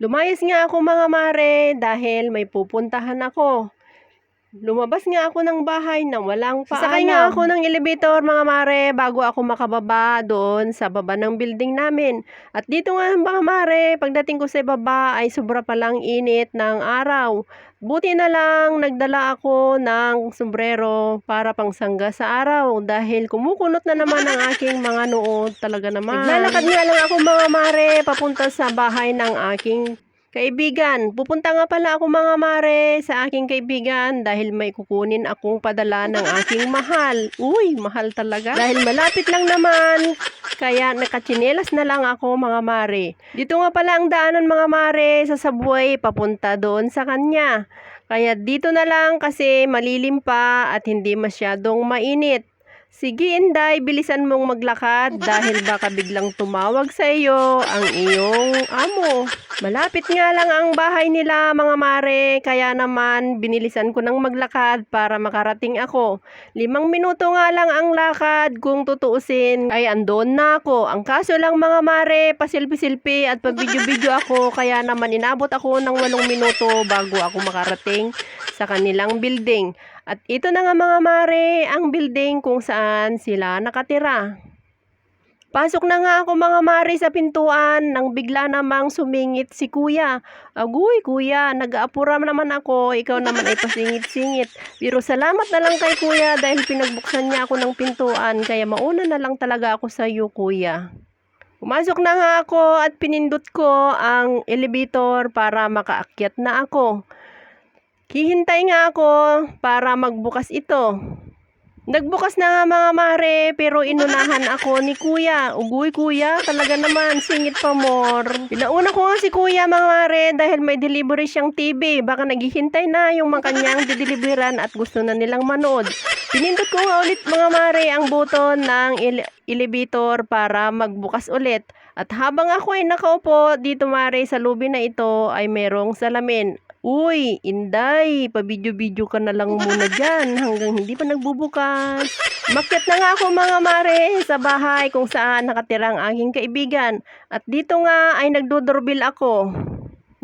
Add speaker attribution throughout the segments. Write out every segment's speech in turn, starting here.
Speaker 1: Lumayas nga ako mga mare dahil may pupuntahan ako. Lumabas nga ako ng bahay na walang paalam. Sasakay nga ako ng elevator mga mare bago ako makababa doon sa baba ng building namin. At dito nga mga mare, pagdating ko sa baba ay sobra palang init ng araw. Buti na lang nagdala ako ng sombrero para pangsangga sa araw dahil kumukunot na naman ang aking mga noo talaga naman. Naglalakad nga lang ako mga mare papunta sa bahay ng aking Kaibigan, pupunta nga pala ako mga mare sa aking kaibigan dahil may kukunin akong padala ng aking mahal. Uy, mahal talaga. Dahil malapit lang naman, kaya nakachinelas na lang ako mga mare. Dito nga pala ang daanan mga mare sa subway papunta doon sa kanya. Kaya dito na lang kasi malilim pa at hindi masyadong mainit. Sige Inday, bilisan mong maglakad dahil baka biglang tumawag sa iyo ang iyong amo. Malapit nga lang ang bahay nila mga mare, kaya naman binilisan ko ng maglakad para makarating ako. Limang minuto nga lang ang lakad kung tutuusin ay andon na ako. Ang kaso lang mga mare, pasilpi-silpi at pabidyo-bidyo ako kaya naman inabot ako ng walong minuto bago ako makarating sa kanilang building. At ito na nga mga mare, ang building kung saan sila nakatira. Pasok na nga ako mga mare sa pintuan nang bigla namang sumingit si kuya. Aguy kuya, nag-aapura naman ako, ikaw naman ay pasingit-singit. Pero salamat na lang kay kuya dahil pinagbuksan niya ako ng pintuan kaya mauna na lang talaga ako sa iyo kuya. Pumasok na nga ako at pinindot ko ang elevator para makaakyat na ako. Hihintay nga ako para magbukas ito. Nagbukas na nga mga mare, pero inunahan ako ni kuya. Ugoy kuya, talaga naman, singit pa more. Pinauna ko nga si kuya mga mare dahil may delivery siyang TV. Baka naghihintay na yung mga kanyang dideliveran at gusto na nilang manood. Pinindot ko nga ulit mga mare ang buton ng ele- elevator para magbukas ulit. At habang ako ay nakaupo dito mare sa lobby na ito ay merong salamin. Uy, Inday, pabidyo-bidyo ka na lang muna dyan hanggang hindi pa nagbubukas. Makyat na nga ako mga mare sa bahay kung saan nakatira ang aking kaibigan. At dito nga ay nagdodorbil ako.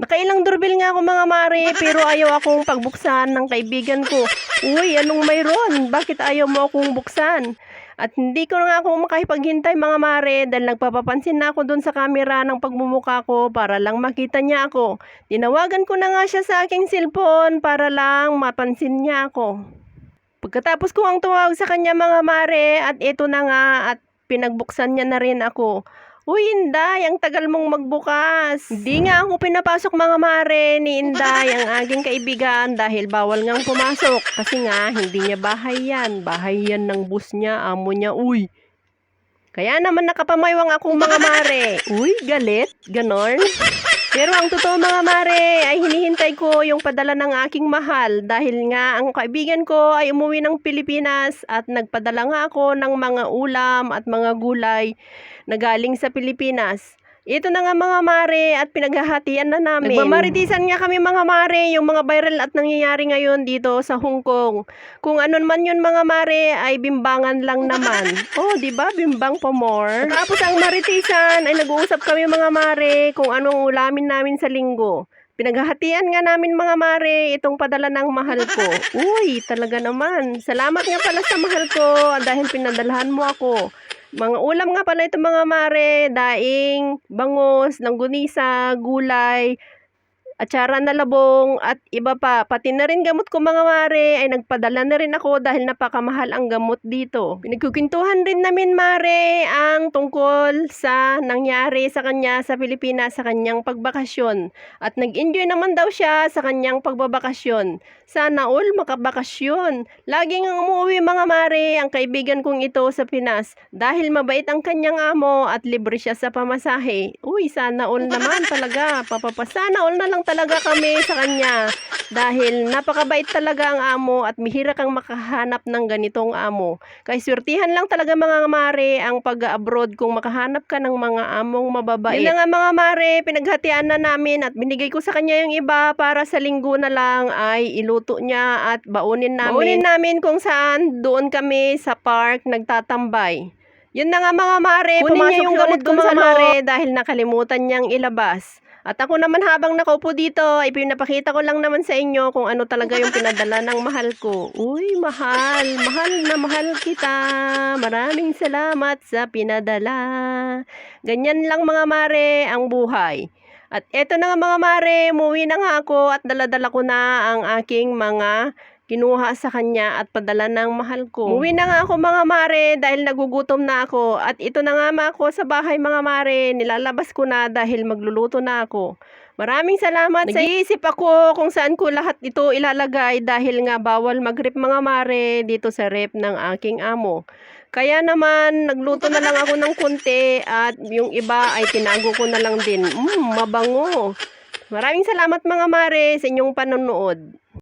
Speaker 1: Nakailang doorbell nga ako mga mare pero ayaw akong pagbuksan ng kaibigan ko. Uy, anong mayroon? Bakit ayaw mo akong buksan? At hindi ko na nga ako makahipaghintay mga mare dahil nagpapapansin na ako doon sa camera ng pagmumuka ko para lang makita niya ako. Tinawagan ko na nga siya sa aking cellphone para lang mapansin niya ako. Pagkatapos ko ang tumawag sa kanya mga mare at ito na nga at pinagbuksan niya na rin ako. Uy, Inday, ang tagal mong magbukas. Hindi nga ako pinapasok mga mare ni Inday, ang aking kaibigan, dahil bawal ngang pumasok. Kasi nga, hindi niya bahay yan. Bahay yan ng bus niya, amo niya, uy. Kaya naman nakapamaywang akong mga mare. Uy, galit? Ganon? Pero ang totoo mga mare ay hinihintay ko yung padala ng aking mahal dahil nga ang kaibigan ko ay umuwi ng Pilipinas at nagpadala nga ako ng mga ulam at mga gulay na galing sa Pilipinas. Ito na nga mga mare at pinaghahatian na namin. Nagmamaritisan nga kami mga mare yung mga viral at nangyayari ngayon dito sa Hong Kong. Kung ano man yun mga mare ay bimbangan lang naman. Oh, di ba? Bimbang pa more. Tapos ang maritisan ay nag-uusap kami mga mare kung anong ulamin namin sa linggo. Pinaghahatian nga namin mga mare itong padala ng mahal ko. Uy, talaga naman. Salamat nga pala sa mahal ko dahil pinadalhan mo ako. Mga ulam nga pala ito mga mare, daing, bangus, langgunisa, gulay, atsara na labong at iba pa. Pati na rin gamot ko mga mare ay nagpadala na rin ako dahil napakamahal ang gamot dito. Pinagkukintuhan rin namin mare ang tungkol sa nangyari sa kanya sa Pilipinas sa kanyang pagbakasyon. At nag-enjoy naman daw siya sa kanyang pagbabakasyon. Sana all makabakasyon. Laging ang umuwi mga mare ang kaibigan kong ito sa Pinas dahil mabait ang kanyang amo at libre siya sa pamasahe. Uy, sana all naman talaga. Papapasana all na lang talaga kami sa kanya dahil napakabait talaga ang amo at mihira kang makahanap ng ganitong amo. Kaya swertihan lang talaga mga mare ang pag-abroad kung makahanap ka ng mga among mababait. Yun nga mga mare, pinaghatian na namin at binigay ko sa kanya yung iba para sa linggo na lang ay iluto niya at baunin namin. Baunin namin kung saan doon kami sa park nagtatambay. Yun na nga mga mare,
Speaker 2: Kunin
Speaker 1: pumasok
Speaker 2: niya yung gamot ko, mga
Speaker 1: mare dahil nakalimutan niyang ilabas. At ako naman habang nakaupo dito, ay pinapakita ko lang naman sa inyo kung ano talaga yung pinadala ng mahal ko. Uy, mahal, mahal na mahal kita. Maraming salamat sa pinadala. Ganyan lang mga mare ang buhay. At eto na nga mga mare, umuwi na nga ako at daladala ko na ang aking mga kinuha sa kanya at padala ng mahal ko. Umuwi na nga ako mga mare dahil nagugutom na ako. At ito na nga ako sa bahay mga mare, nilalabas ko na dahil magluluto na ako. Maraming salamat sa Nag-iisip ako kung saan ko lahat ito ilalagay dahil nga bawal mag-rep mga mare dito sa rep ng aking amo. Kaya naman, nagluto na lang ako ng kunti at yung iba ay tinago ko na lang din. Mmm, mabango. Maraming salamat mga mare sa inyong panonood.